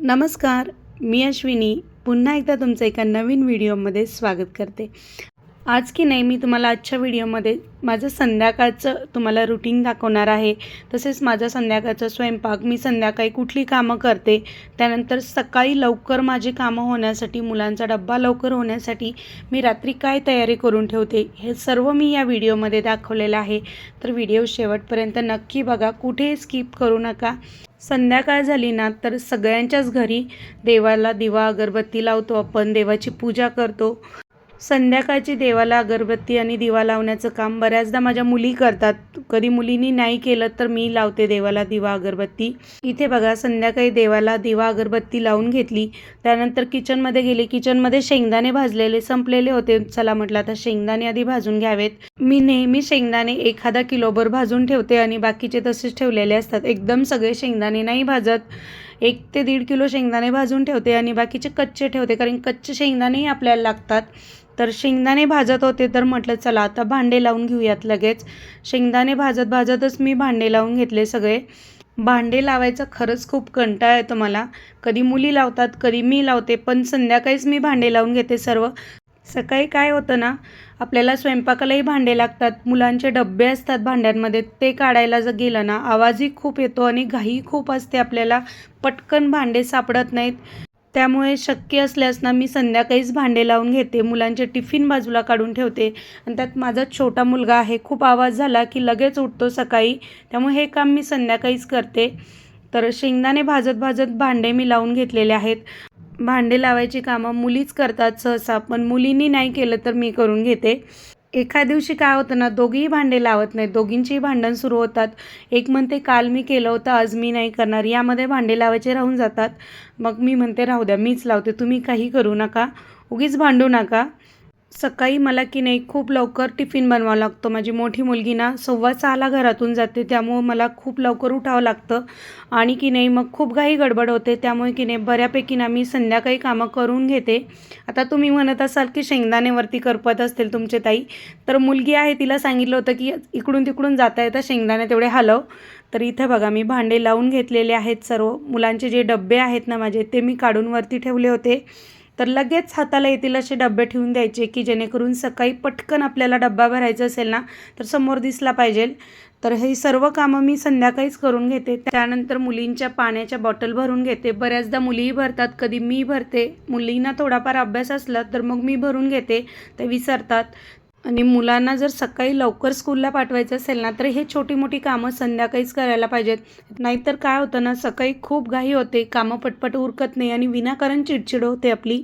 नमस्कार मी अश्विनी. पुन्हा एकदा तुमचं एका नवीन व्हिडिओमध्ये स्वागत करते. आज की नाही मी तुम्हाला आजच्या व्हिडिओमध्ये माझं संध्याकाळचं तुम्हाला रुटीन दाखवणार आहे. तसेच माझा संध्याकाळचा स्वयंपाक मी संध्याकाळी कुठली कामं करते त्यानंतर सकाळी लवकर माझी कामं होण्यासाठी मुलांचा डब्बा लवकर होण्यासाठी मी रात्री काय तयारी करून ठेवते हे सर्व मी या व्हिडिओमध्ये दाखवलेलं आहे. तर व्हिडिओ शेवटपर्यंत नक्की बघा कुठेही स्किप करू नका. संध्याकाळ झाली ना तर सगळ्यांच्याच घरी देवाला दिवा अगरबत्ती लावतो आपण देवाची पूजा करतो. संध्याकाळची देवाला अगरबत्ती आणि दिवा लावण्याचं काम बऱ्याचदा माझ्या मुली करतात. कधी मुलींनी नाही केलं तर मी लावते देवाला दिवा अगरबत्ती. इथे बघा संध्याकाळी देवाला दिवा अगरबत्ती लावून घेतली. त्यानंतर किचनमध्ये गेले. किचनमध्ये शेंगदाणे भाजलेले संपलेले होते. चला म्हटलं आता शेंगदाणे आधी भाजून घ्यावेत. मी नेहमी शेंगदाणे एखादा किलोभर भाजून ठेवते आणि बाकीचे तसेच ठेवलेले असतात. एकदम सगळे शेंगदाणे नाही भाजत. एक ते दीड किलो शेंगदाणे भाजून ठेवते आणि बाकीचे कच्चे ठेवते कारण कच्चे शेंगदाणेही आपल्याला लागतात. तर शेंगदाणे भाजत होते तर म्हटलं चला आता भांडे लावून घेऊयात लगेच. शेंगदाणे भाजत भाजतच मी भांडे लावून घेतले सगळे. भांडे लावायचा खरंच खूप कंटाळा येतो मला. कधी मुली लावतात कधी मी लावते पण संध्याकाळीच मी भांडे लावून घेते सर्व. सकाळी काय होतं ना आपल्याला स्वयंपाकालाही भांडे लागतात. मुलांचे डब्बे असतात भांड्यांमध्ये ते काढायला जर गेलं ना आवाजही खूप येतो आणि घाई खूप असते आपल्याला. पटकन भांडे सापडत नाहीत. त्यामुळे शक्य असल्यास ना मी संध्याकाळीच भांडे लावून घेते मुलांचे टिफिन बाजूला काढून ठेवते. आणि त्यात माझा छोटा मुलगा आहे खूप आवाज झाला की लगेच उठतो सकाळी. त्यामुळे हे काम मी संध्याकाळीच करते. तर शेंगदाणे भाजत भाजत भांडे मी लावून घेतलेले आहेत. भांडे लावायची कामं मुलीच करतात सहसा पण मुलींनी नाही केलं तर मी करून घेते. एका दिवशी काय होतं ना दोघीही भांडे लावत नाहीत. दोघींचीही भांडण सुरू होतात. एक म्हणते काल मी केलं होतं आज मी नाही करणार. यामध्ये भांडे लावायचे राहून जातात. मग मी म्हणते राहू द्या मीच लावते तुम्ही काही करू नका. उगीच भांडू नका. सकाळी मला की नाही खूप लवकर टिफिन बनवावा लागतो. माझी मोठी मुलगी ना सव्वा सहाला घरातून जाते त्यामुळं मला खूप लवकर उठावं लागतं. आणि की नाही मग खूप घाई गडबड होते त्यामुळे की नाही बऱ्यापैकी ना मी संध्याकाळी कामं करून घेते. आता तुम्ही म्हणत असाल की शेंगदाणेवरती करपत असतील तुमचे ताई तर मुलगी आहे तिला सांगितलं होतं की इकडून तिकडून जाता येतं शेंगदाणे तेवढे हलव. तर इथे बघा मी भांडे लावून घेतलेले आहेत सर्व. मुलांचे जे डबे आहेत ना माझे ते मी काढून वरती ठेवले होते. तर लगेच हाताला येतील असे डबे ठेवून द्यायचे की जेणेकरून सकाळी पटकन आपल्याला डब्बा भरायचा असेल ना तर समोर दिसला पाहिजे. तर हे सर्व कामं मी संध्याकाळीच करून घेते. त्यानंतर मुलींच्या पाण्याच्या बॉटल भरून घेते. बऱ्याचदा मुलीही भरतात. कधी मी भरते. मुलींना थोडाफार अभ्यास असला तर मग मी भरून घेते. ते विसरतात. आणि मुलांना जर सकाळी लवकर स्कूलला पाठवायचं असेल ना तर हे छोटी मोठी कामं संध्याकाळीच करायला पाहिजेत. नाहीतर काय होतं ना सकाळी खूप घाई होते कामं पटपट उरकत नाही आणि विनाकारण चिडचिड होते आपली.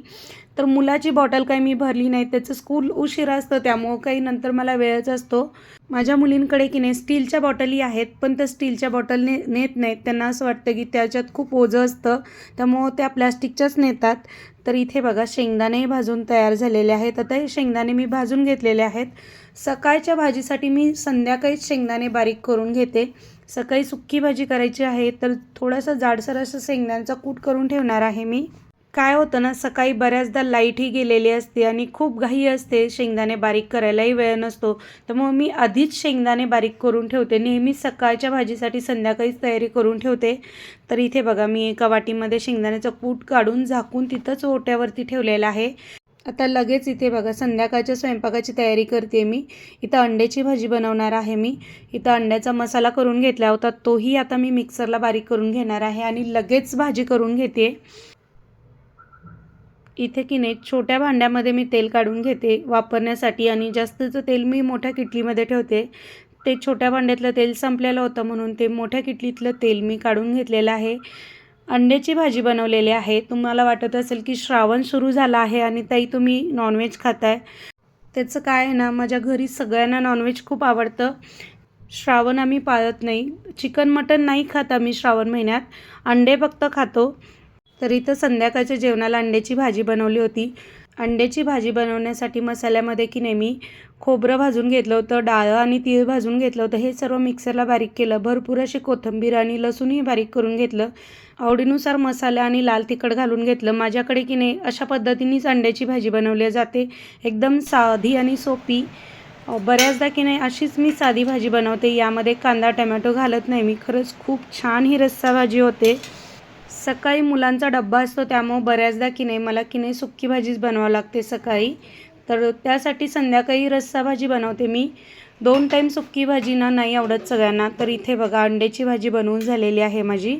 तर मुलाची बॉटल काही मी भरली नाही त्याचं स्कूल उशिरा असतं त्यामुळं काही नंतर मला वेळच असतो. माझ्या मुलींकडे की नाही स्टीलच्या बॉटली आहेत पण त्या स्टीलच्या बॉटल ने नेत नाहीत. त्यांना असं वाटतं की त्याच्यात खूप ओझं असतं त्यामुळं त्या प्लॅस्टिकच्याच नेतात. तर इथे बघा शेंगदाणे भाजून तयार झालेले आहेत. आता हे शेंगदाणे मी भाजून घेतलेले आहेत. सकाळच्या भाजीसाठी मी संध्याकाळीच शेंगदाणे बारीक करून घेते. सकाळी सुक्की भाजी करायची आहे तर थोडासा जाडसर असं शेंगदाण्याचा कूट करून ठेवणार आहे मी. काय होतं ना सकाळी बऱ्याचदा लाईटही गेलेली असते आणि खूप घाई असते. शेंगदाणे बारीक करायलाही वेळ नसतो. त्यामुळे मी आधीच शेंगदाणे बारीक करून ठेवते. नेहमी सकाळच्या भाजीसाठी संध्याकाळीच तयारी करून ठेवते. तर इथे बघा मी एका वाटीमध्ये शेंगदाण्याचं कूट काढून झाकून तिथंच ओट्यावरती ठेवलेलं आहे. आता लगेच इथे बघा संध्याकाळच्या स्वयंपाकाची तयारी करते मी. इथं अंड्याची भाजी बनवणार आहे मी. इथं अंड्याचा मसाला करून घेतला होता. तोही आता मी मिक्सरला बारीक करून घेणार आहे आणि लगेच भाजी करून घेते इथे की नाही छोट्या भांड्यामध्ये मी तेल काढून घेते वापरण्यासाठी आणि जास्तचं तेल मी मोठ्या किटलीमध्ये ठेवते ते छोट्या भांड्यातलं तेल संपलेलं होतं म्हणून ते मोठ्या किटलीतलं तेल मी काढून घेतलेलं आहे. अंड्याची भाजी बनवलेली आहे. तुम्हाला वाटत असेल की श्रावण सुरू झाला आहे आणि ताई तुम्ही नॉनव्हेज खाताय. त्याचं काय आहे ना माझ्या घरी सगळ्यांना नॉनव्हेज खूप आवडतं. श्रावण आम्ही पाळत नाही. चिकन मटन नाही खात आम्ही श्रावण महिन्यात. अंडे फक्त खातो. तर इथं संध्याकाळच्या जेवणाला अंड्याची भाजी बनवली होती. अंड्याची भाजी बनवण्यासाठी मसाल्यामध्ये की नेहमी खोबरं भाजून घेतलं होतं डाळं आणि तीळ भाजून घेतलं होतं. हे सर्व मिक्सरला बारीक केलं भरपूर अशी कोथिंबीर आणि लसूणही बारीक करून घेतलं. आवडीनुसार मसाला आणि लाल तिखट घालून घेतलं. माझ्याकडे की नाही अशा पद्धतीनेच अंड्याची भाजी बनवली जाते. एकदम साधी आणि सोपी. बऱ्याचदा की नाही अशीच मी साधी भाजी बनवते. यामध्ये कांदा टमॅटो घालत नाही मी. खरंच खूप छान ही रस्सा भाजी होते. सकाळी मुलांचा डब्बा असतो त्यामुळं बऱ्याचदा की नाही मला की नाही सुक्की भाजीच बनवावं लागते सकाळी. तर त्यासाठी संध्याकाळी रस्सा भाजी बनवते मी. दोन टाईम सुक्की भाजी ना नाही आवडत सगळ्यांना. तर इथे बघा अंड्याची भाजी बनवून झालेली आहे माझी.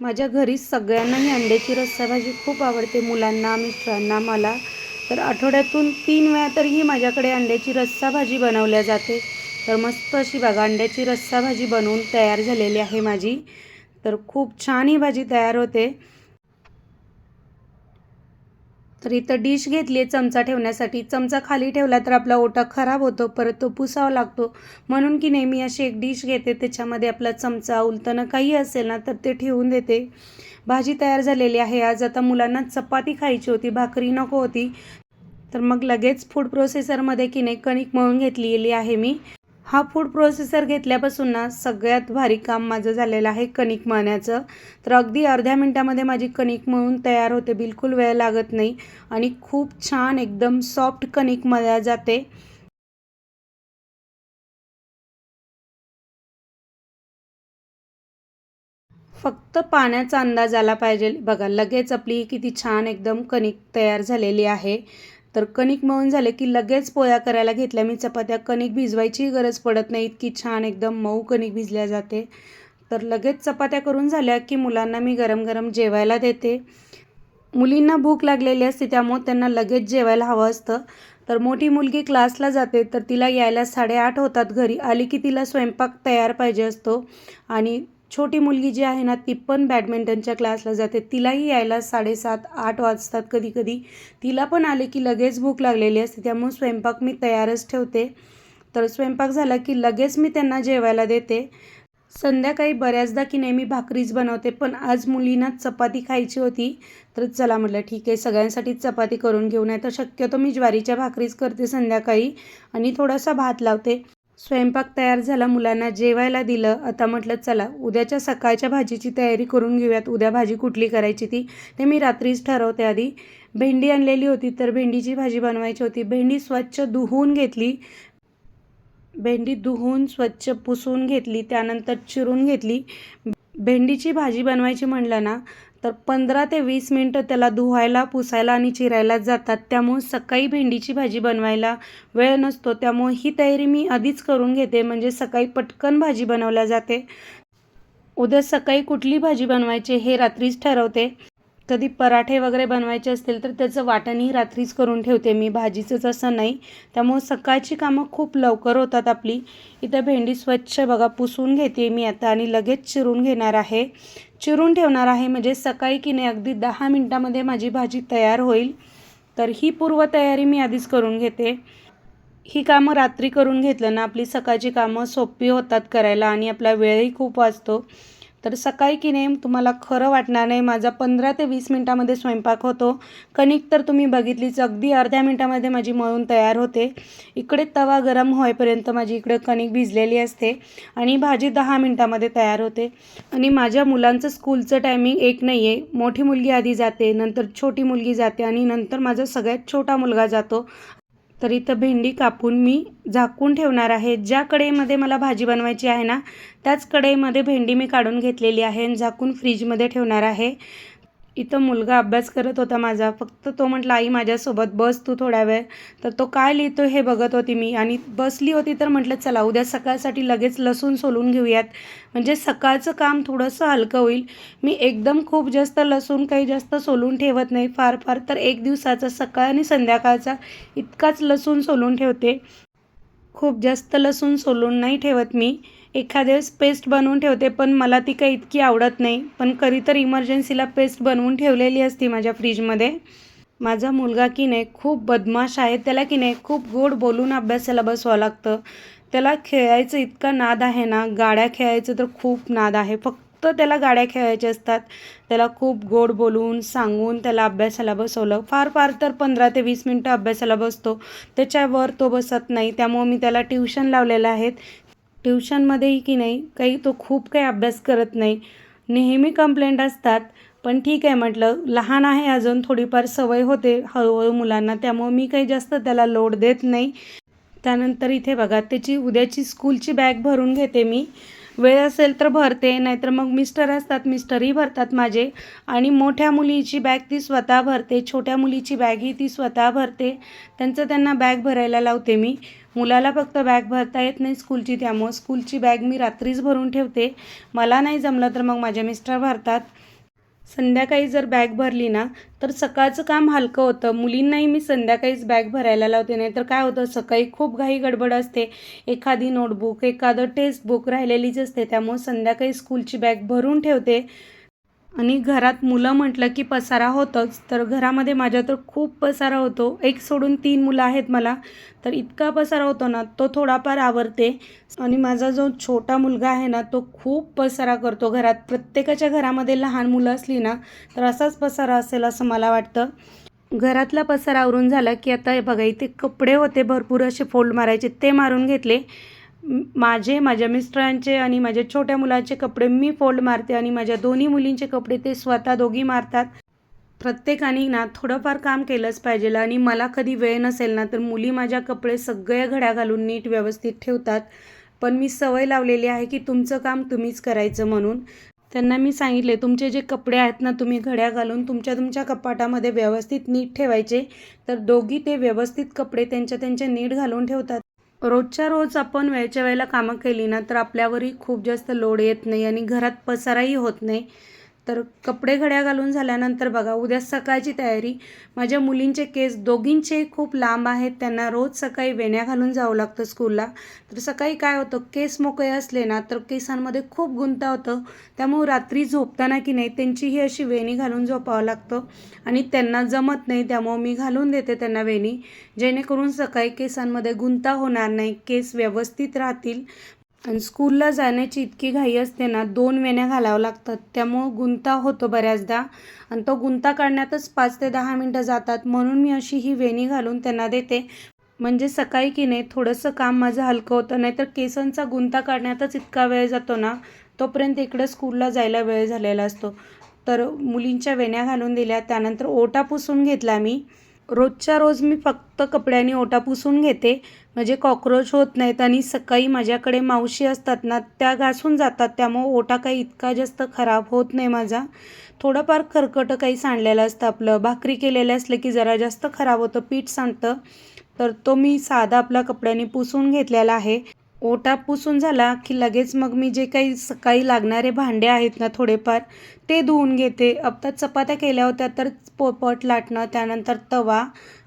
माझ्या घरी सगळ्यांनाही अंड्याची रस्सा भाजी खूप आवडते मुलांना मिस्टरांना मला. तर आठवड्यातून तीन वेळा तरी ही माझ्याकडे अंड्याची रस्सा भाजी बनवल्या जाते. तर मस्त अशी बघा अंड्याची रस्सा भाजी बनवून तयार झालेली आहे माझी. तर खूप छान ही भाजी तयार होते. तर इथं डिश घेतली आहे चमचा ठेवण्यासाठी. चमचा खाली ठेवला तर आपला ओटा खराब होतो परत तो पुसावा लागतो. म्हणून की नेहमी अशी एक डिश घेते त्याच्यामध्ये आपला चमचा उलटणं काही असेल ना तर ते ठेवून देते. भाजी तयार झालेली आहे. आज आता मुलांना चपाती खायची होती भाकरी नको होती. तर मग लगेच फूड प्रोसेसरमध्ये की नाही कणिक मळून घेतलेली आहे मी. हा फूड प्रोसेसर घेतल्यापासून ना सगळ्यात भारी काम माझं झालेलं आहे कणिक मळण्याचं. तर अगदी अर्ध्या मिनटामध्ये माझी कणिक मळून तयार होते. बिलकुल वेळ लागत नाही आणि खूप छान एकदम सॉफ्ट कणिक मळल्या जाते. फक्त पाण्याचा अंदाज आला पाहिजे. बघा लगेच आपली किती छान एकदम कणिक तयार झालेली आहे. तर कणिक मळून झाले की लगेच पोळ्या करायला घेतल्या. मी चपात्या कणिक भिजवायची गरज पडत नाही. इतकी छान एकदम मऊ कणिक भिजल्या जाते. तर लगेच चपात्या करून झाल्या की मुलांना मी गरम गरम जेवायला देते. मुलींना भूक लागलेली असते त्यामुळे त्यांना लगेच जेवायला हवं असतं. तर मोठी मुलगी क्लासला जाते तर तिला यायला साडेआठ होतात घरी. आली की तिला स्वयंपाक तयार पाहिजे असतो. आणि छोटी मुलगी जी आहे ना ती पण बॅडमिंटनच्या क्लासला जाते. तिलाही यायला साडेसात आठ वाजतात कधी कधी तिला पण आले की लगेच भूक लागलेली असते त्यामुळे स्वयंपाक मी तयारच ठेवते. तर स्वयंपाक झाला की लगेच मी त्यांना जेवायला देते. संध्याकाळी बऱ्याचदा की नेहमी भाकरीच बनवते पण आज मुलींना चपाती खायची होती. तर चला म्हटलं ठीक आहे सगळ्यांसाठी चपाती करून घेऊन नाही तर शक्यतो मी ज्वारीच्या भाकरीच करते संध्याकाळी आणि थोडासा भात लावते. स्वयंपाक तयार झाला मुलांना जेवायला दिलं. आता म्हटलं चला उद्याच्या सकाळच्या भाजीची तयारी करून घेऊयात. उद्या भाजी कुठली करायची ती? ते मी रात्रीच ठरवते आधी. भेंडी आणलेली होती तर भेंडीची भाजी बनवायची होती. भेंडी स्वच्छ धुवून घेतली. भेंडी धुवून स्वच्छ पुसून घेतली. त्यानंतर चिरून घेतली. भेंडीची भाजी बनवायची म्हणलं ना तर पंधरा ते वीस मिनटं त्याला धुवायला पुसायला आणि चिरायला जातात. त्यामुळे सकाळी भेंडीची भाजी बनवायला वेळ नसतो. त्यामुळे ही तयारी मी आधीच करून घेते. म्हणजे सकाळी पटकन भाजी बनवल्या जाते. उद्या सकाळी कुठली भाजी बनवायची हे रात्रीच ठरवते. कधी पराठे वगैरे बनवायचे असतील तर त्याचं वाटणही रात्रीच करून ठेवते मी. भाजीचंच असं नाही. त्यामुळं सकाळची कामं खूप लवकर होतात आपली. इथं भेंडी स्वच्छ बघा पुसून घेते मी आता आणि लगेच चिरून घेणार आहे. चिरून ठेवणार आहे म्हणजे सकाळी की नाही अगदी दहा मिनटामध्ये माझी भाजी तयार होईल. तर ही पूर्वतयारी मी आधीच करून घेते. ही कामं रात्री करून घेतलं ना आपली सकाळची कामं सोपी होतात करायला आणि आपला वेळही खूप वाचतो. तर सकाळी की नाही तुम्हाला खरं वाटणार नाही. माझा पंधरा ते वीस मिनटामध्ये स्वयंपाक होतो. कणिक तर तुम्ही बघितलीच अगदी अर्ध्या मिनटामध्ये माझी मळून तयार होते. इकडे तवा गरम होईपर्यंत माझी इकडे कणिक भिजलेली असते आणि भाजी दहा मिनटामध्ये तयार होते. आणि माझ्या मुलांचं स्कूलचं टायमिंग एक नाही आहे मोठी मुलगी आधी जाते नंतर छोटी मुलगी जाते आणि नंतर माझा सगळ्यात छोटा मुलगा जातो. तर इथं भेंडी कापून मी झाकून ठेवणार आहे. ज्या कढईमध्ये मला भाजी बनवायची आहे ना त्याच कढईमध्ये भेंडी मी काढून घेतलेली आहे आणि झाकून फ्रीजमध्ये ठेवणार आहे. इथं मुलगा अभ्यास करत होता माझा. फक्त तो म्हटला आई माझ्यासोबत बस तू थोड्या वेळ. तर तो काय लिहितो हे बघत होती मी. आणि बसली होती तर म्हटलं चला उद्या सकाळसाठी लगेच लसूण सोलून घेऊयात. म्हणजे सकाळचं काम थोडंसं हलकं होईल. मी एकदम खूप जास्त लसूण काही जास्त सोलून ठेवत नाही. फार फार तर एक दिवसाचा सकाळ आणि संध्याकाळचा इतकाच लसूण सोलून ठेवते. खूप जास्त लसूण सोलून नाही ठेवत मी. एखाद्या पेस्ट बनवून ठेवते पण मला ती काही इतकी आवडत नाही. पण कधी तर इमर्जन्सीला पेस्ट बनवून ठेवलेली असती माझ्या फ्रीजमध्ये. माझा मुलगा की नाही खूप बदमाश आहे. त्याला की नाही खूप गोड बोलून अभ्यासाला बसवावं लागतं. त्याला खेळायचं इतका नाद आहे ना गाड्या खेळायचं तर खूप नाद आहे. फक्त फक्त त्याला गाड्या खेळायच्या असतात. त्याला खूप गोड बोलून सांगून त्याला अभ्यासाला बसवलं. फार फार तर पंधरा ते वीस मिनटं अभ्यासाला बसतो. त्याच्यावर तो बसत नाही. त्यामुळं मी त्याला ट्युशन लावलेलं आहेत. ट्युशनमध्येही की नाही काही तो खूप काही अभ्यास करत नाही. नेहमी कंप्लेंट असतात. पण ठीक आहे म्हटलं लहान आहे अजून थोडीफार सवय होते हळूहळू मुलांना. त्यामुळं मी काही जास्त त्याला लोड देत नाही. त्यानंतर इथे बघा त्याची उद्याची स्कूलची बॅग भरून घेते मी. वेळ असेल तर भरते नाहीतर मग मिस्टर असतात मिस्टरही भरतात माझे. आणि मोठ्या मुलीची बॅग ती स्वतः भरते छोट्या मुलीची बॅगही ती स्वतः भरते. त्यांचं त्यांना बॅग भरायला लावते मी. मुलाला फक्त बॅग भरता येत नाही स्कूलची त्यामुळं स्कूलची बॅग मी रात्रीच भरून ठेवते. मला नाही जमलं तर मग माझ्या मिस्टर भरतात. संध्याकाळी जर बॅग भरली ना तर सकाळचं काम हलकं होतं. मुलींनाही मी संध्याकाळीच बॅग भरायला लावते नाही तर काय होतं सकाळी खूप घाई गडबड असते. एखादी नोटबुक एखादं टेक्स्टबुक राहिलेलीच असते त्यामुळे संध्याकाळी स्कूलची बॅग भरून ठेवते. आणि घरात मुलं म्हटलं की पसारा होतंच. तर घरामध्ये माझ्या तर खूप पसारा होतो. एक सोडून तीन मुलं आहेत मला. तर इतका पसारा होतो ना तो थोडाफार आवरते. आणि माझा जो छोटा मुलगा आहे ना तो खूप पसारा करतो घरात. प्रत्येकाच्या घरामध्ये लहान मुलं असली ना तर असाच पसारा असेल असं मला वाटतं. घरातला पसारा आवरून झाला की आता हे बघा इथे कपडे होते भरपूर असे फोल्ड मारायचे. ते मारून घेतले. माझे माझ्या मिस्टरांचे आणि माझ्या छोट्या मुलाचे कपडे मी फोल्ड मारते आणि माझ्या दोन्ही मुलींचे कपडे ते स्वतः दोघी मारतात. प्रत्येकाने ना थोडंफार काम केलंच पाहिजे आणि मला कधी वेळ नसेल ना तर मुली माझ्या कपडे सगळे घड्या घालून नीट व्यवस्थित ठेवतात. पण मी सवय लावलेली आहे की तुमचं काम तुम्हीच करायचं म्हणून. त्यांना मी सांगितले तुमचे जे कपडे आहेत ना तुम्ही घड्या घालून तुमच्या तुमच्या कपाटामध्ये व्यवस्थित नीट ठेवायचे. तर दोघी ते व्यवस्थित कपडे त्यांच्या त्यांच्या नीट घालून ठेवतात. रोजच्या रोज आपण वेळच्या वेळेला कामं केली ना तर आपल्यावरही खूप जास्त लोड येत नाही आणि घरात पसाराही होत नाही. तर कपडे घड्या घालून झाल्यानंतर बघा उद्या सकाळची तयारी. माझ्या मुलींचे केस दोघींचे खूप लांब आहेत. त्यांना रोज सकाळी वेण्या घालून जावं लागतं स्कूलला तर सकाळी काय होतं केस मोकळे असले ना तर केसांमध्ये खूप गुंता होतं. त्यामुळे रात्री झोपताना की नाही त्यांची ही अशी वेणी घालून झोपावं लागतं. आणि त्यांना जमत नाही त्यामुळं मी घालून देते त्यांना वेणी. जेणेकरून सकाळी केसांमध्ये गुंता होणार नाही केस व्यवस्थित राहतील. आणि स्कूलला जाण्याची इतकी घाई असते ना दोन वेण्या घालावं लागतात. त्यामुळं गुंता होतो बऱ्याचदा. आणि तो गुंता काढण्यातच पाच ते दहा मिनटं जातात. म्हणून मी अशी ही वेणी घालून त्यांना देते. म्हणजे सकाळी की नाही थोडंसं काम माझं हलकं होतं. नाहीतर केसांचा गुंता काढण्यातच इतका वेळ जातो ना तोपर्यंत इकडं स्कूलला जायला वेळ झालेला असतो. तर मुलींच्या वेण्या घालून दिल्या. त्यानंतर ओटा पुसून घेतला मी. रोजच्या रोज मी फक्त कपड्यांनी ओटा पुसून घेते. म्हणजे कॉक्रोच होत नाहीत आणि सकाळी माझ्याकडे मावशी असतात ना त्या घासून जातात. त्यामुळं ओटा काही इतका जास्त खराब होत नाही माझा. थोडंफार खरकटं काही सांडलेलं असतं आपलं. भाकरी केलेलं असलं की जरा जास्त खराब होतं पीठ सांडतं. तर तो मी साधा आपला कपड्यांनी पुसून घेतलेला आहे. ओटा पुसून झाला की लगेच मग मी जे काही सकाळी लागणारे भांडे आहेत ना थोडेफार ते धुवून घेते. आता चपात्या केल्या होत्या तर पोपट लाटणं त्यानंतर तवा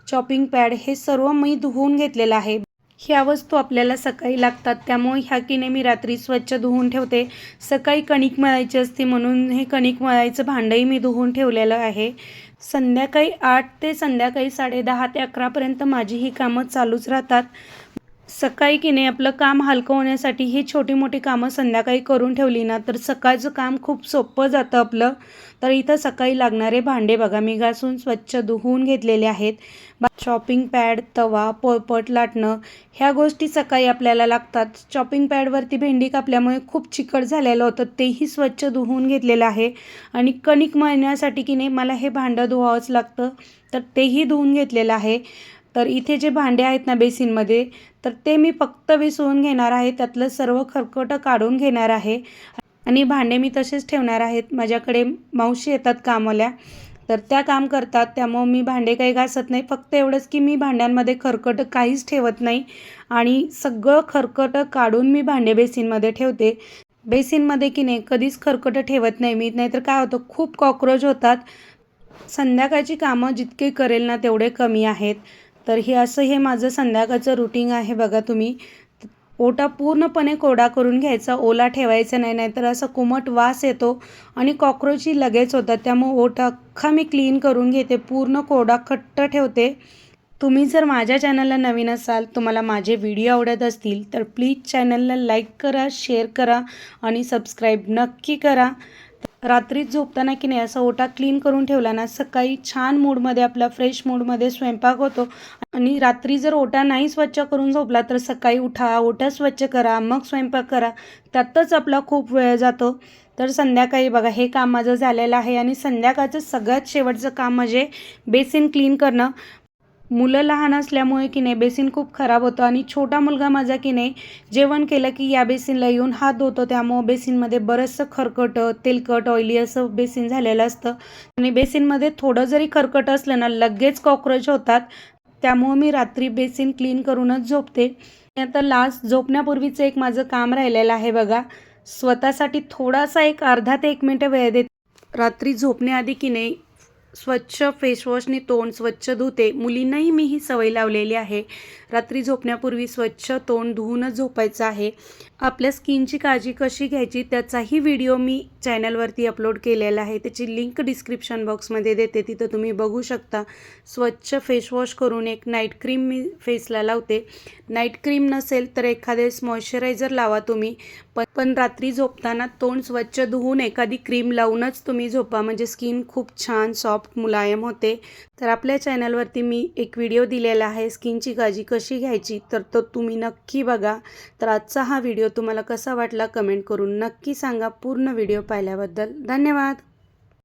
चॉपिंग पॅड हे सर्व मी धुवून घेतलेलं आहे. ह्या वस्तू आपल्याला सकाळी लागतात त्यामुळे ह्या किने मी रात्री स्वच्छ धुवून ठेवते. सकाळी कणिक मळायची असते म्हणून हे कणिक मळायचं भांडंही मी धुवून ठेवलेलं आहे. संध्याकाळी आठ ते संध्याकाळी साडे दहा ते अकरापर्यंत माझी ही कामं चालूच राहतात. सकाळी की नाही आपलं काम हलकं होण्यासाठी ही छोटी मोठी कामं संध्याकाळी करून ठेवली ना तर सकाळचं काम खूप सोपं जातं आपलं. तर इथं सकाळी लागणारे भांडे बघा मी घासून स्वच्छ धुवून घेतलेले आहेत. शॉपिंग पॅड तवा पोळपट लाटणं ह्या गोष्टी सकाळी आपल्याला लागतात. शॉपिंग पॅडवरती भेंडी कापल्यामुळे खूप चिकट झालेलं होतं तेही स्वच्छ धुवून घेतलेलं आहे. आणि कणिक मळण्यासाठी की नाही मला हे भांडं धुवावंच लागतं तर तेही धुवून घेतलेलं आहे. तर इथे जे भांडे आहेत ना बेसिनमध्ये तर ते मी फक्त विसळून घेणार आहे त्यातलं सर्व खरकटं काढून घेणार आहे. आणि भांडे मी तसेच ठेवणार आहेत. माझ्याकडे मावशी येतात कामाला. तर त्या काम करतात त्यामुळं मी भांडे काही घासत नाही. फक्त एवढंच की मी भांड्यांमध्ये खरकटं काहीच ठेवत नाही. आणि सगळं खरकटं काढून मी भांडे बेसिनमध्ये ठेवते. बेसिनमध्ये की नाही कधीच खरकटं ठेवत नाही मी. नाहीतर काय होतं खूप कॉक्रोच होतात. संध्याकाळची कामं जितके करेल ना तेवढे कमी आहेत. तर हे असं हे माझं संध्याकाळचं रुटीन आहे बघा तुम्ही. ओटा पूर्णपणे कोरडा करून घ्यायचा ओला ठेवायचा नाही नाहीतर असा कुमट वास येतो आणि कॉक्रोचही लगेच होतात. त्यामुळे ओटा अख्खा मी क्लीन करून घेते पूर्ण कोरडा खट्ट ठेवते. तुम्ही जर माझ्या चॅनलला नवीन असाल तुम्हाला माझे व्हिडिओ आवडत असतील तर प्लीज चॅनलला लाईक करा शेअर करा आणि सबस्क्राईब नक्की करा. रात्रीत झोपताना की नाही असा ओटा क्लीन करून ठेवला ना सकाळी छान मूडमध्ये आपला फ्रेश मूडमध्ये स्वयंपाक होतो. आणि रात्री जर ओटा नाही स्वच्छ करून झोपला तर सकाळी उठा ओटा स्वच्छ करा मग स्वयंपाक करा. त्यातच आपला खूप वेळ जातो. तर संध्याकाळी बघा हे काम माझं झालेलं आहे. आणि संध्याकाळचं सगळ्यात शेवटचं काम म्हणजे बेसिन क्लीन करणं. मुलं लहान असल्यामुळे की नाही बेसिन खूप खराब होतं आणि छोटा मुलगा माझा की नाही जेवण केलं की या बेसिनला येऊन हात धुतो त्यामुळं बेसिनमध्ये बरंचसं खरकट तेलकट ऑइली असं बेसिन झालेलं असतं. आणि बेसिनमध्ये थोडं जरी खरकट असलं ना लगेच कॉक्रोच होतात. त्यामुळं मी रात्री बेसिन क्लीन करूनच झोपते. आता लास्ट झोपण्यापूर्वीचं एक माझं काम राहिलेलं आहे बघा. स्वतःसाठी थोडासा एक अर्धा ते एक मिनटं वेळ देते. रात्री झोपण्याआधी की नाही स्वच्छ फेसवॉशने तोंड स्वच्छ धुते. मुलींनाही मी ही सवय लावलेली आहे. रात्री झोपण्यापूर्वी स्वच्छ तोंड धुवूनच झोपायचं आहे. आपल्या स्किनची काळजी कशी घ्यायची त्याचाही व्हिडिओ मी चॅनलवरती अपलोड केलेला आहे. त्याची लिंक डिस्क्रिप्शन बॉक्समध्ये देते. तिथं तुम्ही बघू शकता. स्वच्छ फेसवॉश करून एक नाईट क्रीम मी फेसला लावते. नाईट क्रीम नसेल तर एखादेस मॉइश्चरायझर लावा तुम्ही. पण पण रात्री झोपताना तोंड स्वच्छ धुवून एखादी क्रीम लावूनच तुम्ही झोपा. म्हणजे स्किन खूप छान सॉफ्ट मुलायम होते. तर आपल्या चॅनलवरती मी एक व्हिडिओ दिलेला आहे. स्किनची काळजी कशी घ्यायची तर तो तुम्ही नक्की बघा. तर आजचा हा व्हिडिओ तुम्हाला कसा वाटला कमेंट करून नक्की सांगा. पूर्ण व्हिडिओ पाहिल्याबद्दल धन्यवाद.